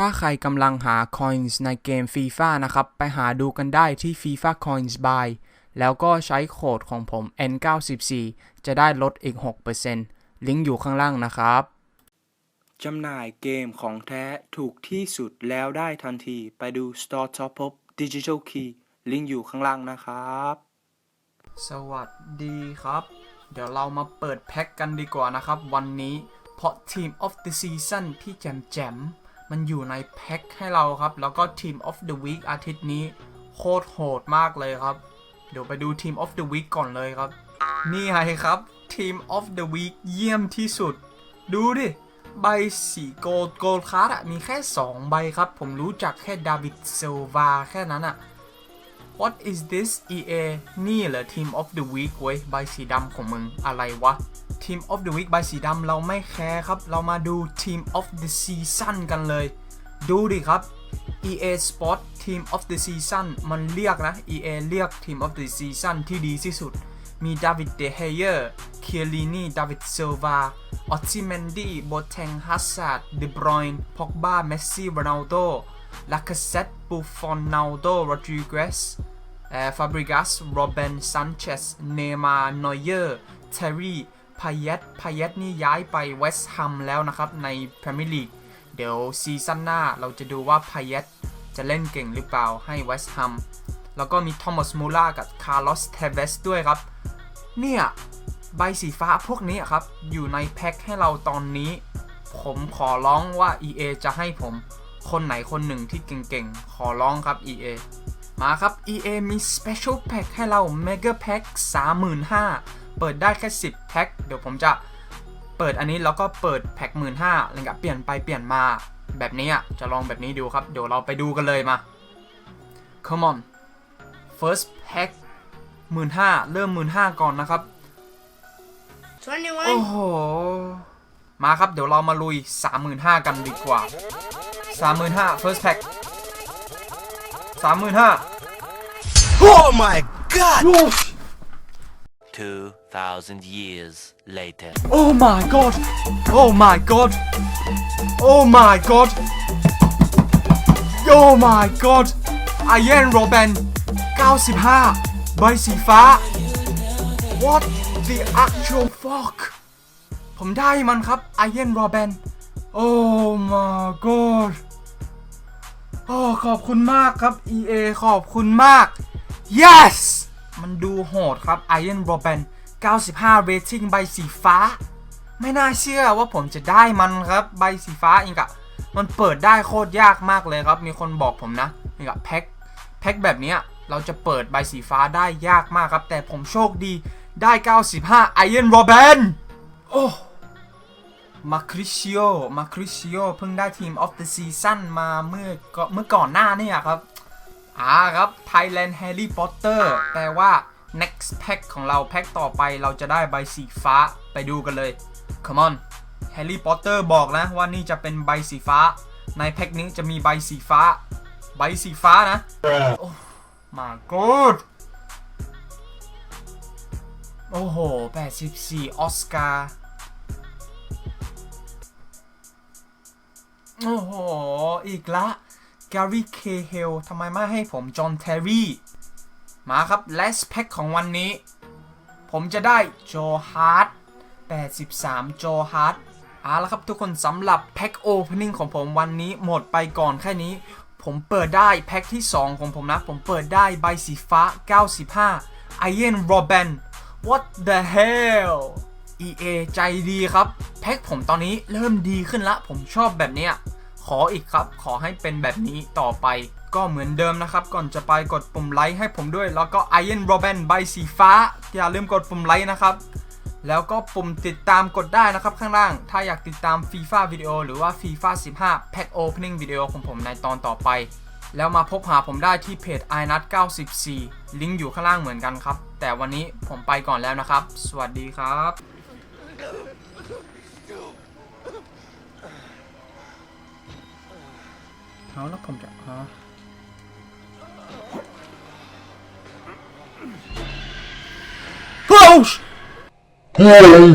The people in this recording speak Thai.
ถ้าใครกำลังหา coins ในเกม FIFA นะครับ ไปหาดูกันได้ที่ FIFA Coins Buy แล้วก็ใช้โค้ดของผม N94 จะได้ลดอีก 6%ลิงก์อยู่ข้างล่างนะครับ จำหน่ายเกมของแท้ถูกที่สุดแล้วได้ทันทีไปดู Store Top Up Digital Key ลิงก์อยู่ข้างล่างนะครับ สวัสดีครับ เดี๋ยวเรามาเปิดแพ็กกันดีกว่านะครับ วันนี้เพราะ Team of the Season ที่แจมๆมั มันอยู่ในแพ็กให้เราครับ แล้วก็ Team of the Week อาทิตย์นี้โคตรโหดมากเลยครับ เดี๋ยวไปดู Team of the Week ก่อนเลยครับ นี่ไงครับ Team of the Week เยี่ยมที่สุด ดูดิ ใบสีโกลด์โกลด์คาร์ดอะมีแค่ 2 ใบครับ ผมรู้จักแค่ดาวิดเซลวาแค่นั้นอะ What is this EA นี่เหรอ Team of the Week เว้ยใบสีดำของมึงอะไรวะ Team of the Week ใบสีดำเราไม่แคร์ครับ เรามาดู Team of the Season กันเลย ดูดิครับ EA Sport Team of the Season มันเรียกนะ EA เรียก Team of the Season ที่ดีที่สุด มีดาวิดเดเฮเยอร์เคียรีนีดาวิดเซลวาออตซิเมนดี้โบเทงฮัสซัดเดบรอยน์พ็อกบาเมสซี่โรนัลโดลาคาเซตบูฟอนนาลโดโรดริเกสเอฟาบริกัสโรเบนซันเชสเนมานเยอร์เทอรี่ พายเยตพายเยตนี่ย้ายไปเวสต์แฮมแล้วนะครับ ในพรีเมียร์ลีก เดี๋ยวซีซั่นหน้าเราจะดูว่าพายเยตจะเล่นเก่งหรือเปล่าให้เวสต์แฮมแล้วก็มีทอมัสมูล่ากับคาร์ลอสเทเวสด้วยครับ เนี่ย ใบสีฟ้าพวกนี้ครับ อยู่ในแพ็คให้เราตอนนี้ ผมขอร้องว่า EA จะให้ผมคนไหนคนหนึ่งที่เก่งๆ ขอร้องครับ EA มาครับ EA มี Special Pack ให้เรา Mega Pack 35,000 เปิดได้แค่ 10 แพ็คเดี๋ยวผมจะเปิดอันนี้แล้วก็เปิดแพ็ค15,000อะไรกับเปลี่ยนไปเปลี่ยนมาแบบนี้อะจะลองแบบนี้ดูครับ เดี๋ยวเราไปดูกันเลยมา Come on first pack 15,000เริ่ม15,000ก่อนนะครับโอ้ 21. โห มาครับเดี๋ยวเรามาลุย 35,000 กันดีกว่า 35,000 first pack 35,000 Oh my god! 2,000 years later. Oh my god Oh my god Oh my god Oh my god ไอเยนโรเบน95 ใบสีฟ้า What the actual fuck ผมได้มันครับไอเยนโรเบน Oh my god โอ้ขอบคุณมากครับ EA ขอบคุณมาก Yes มันดูโหดครับ Iron Robin 95 rating ใบสีฟ้า ไม่น่าเชื่อว่าผมจะได้มันครับ ใบสีฟ้าอีกะมันเปิดได้โคตรยากมากเลยครับ มีคนบอกผมนะนี่กับแพ็คแพ็คแบบนี้เราจะเปิดใบสีฟ้าได้ยากมากครับ แต่ผมโชคดีได้ 95 Iron Robin โอ้มาคริชิโอมาคริชิโอเพิ่งได้ทีมออฟเดอะซีซั่นมาเมื่อกเมื่อก่อนหน้านี่ครับ อ่าครับ Thailand Harry Potter แปลว่า next pack ของเราแพ็คต่อไปเราจะได้ใบสีฟ้าไปดูกันเลย come on Harry Potter บอกนะว่านี่จะเป็นใบสีฟ้า ในแพ็คนี้จะมีใบสีฟ้า ใบสีฟ้านะโอ้มากูดโอ้โห 84 ออสการ์ โอ้โห อีกละ แกรี่ เคเฮล ทำไมไม่ให้ผม จอห์น เทอรี่ มาครับ last pack ของวันนี้ ผมจะได้โจฮาร์ด83 โจฮาร์ดเอาละครับทุกคนสำหรับแพ็คโอเพนนิ่งของผมวันนี้หมดไปก่อนแค่นี้ ผมเปิดได้แพ็คที่ 2 ของผมนะ ผมเปิดได้ใบสีฟ้า 95 Iron Robin What the hell EA ใจดีครับ แพ็คผมตอนนี้เริ่มดีขึ้นละ ผมชอบแบบเนี้ยขออีกครับ ขอให้เป็นแบบนี้ต่อไป ก็เหมือนเดิมนะครับ ก่อนจะไปกดปุ่มไลค์ให้ผมด้วย แล้วก็ Iron Robin ใบสีฟ้า อย่าลืมกดปุ่มไลค์นะครับ แล้วก็ปุ่มติดตามกดได้นะครับข้างล่าง ถ้าอยากติดตาม FIFA วิดีโอหรือว่า FIFA 15 Pack Opening วิดีโอของผมในตอนต่อไป แล้วมาพบหาผมได้ที่เพจ i n u t 94 ลิงก์อยู่ข้างล่างเหมือนกันครับ แต่วันนี้ผมไปก่อนแล้วนะครับ สวัสดีครับเอาแล้ว ผม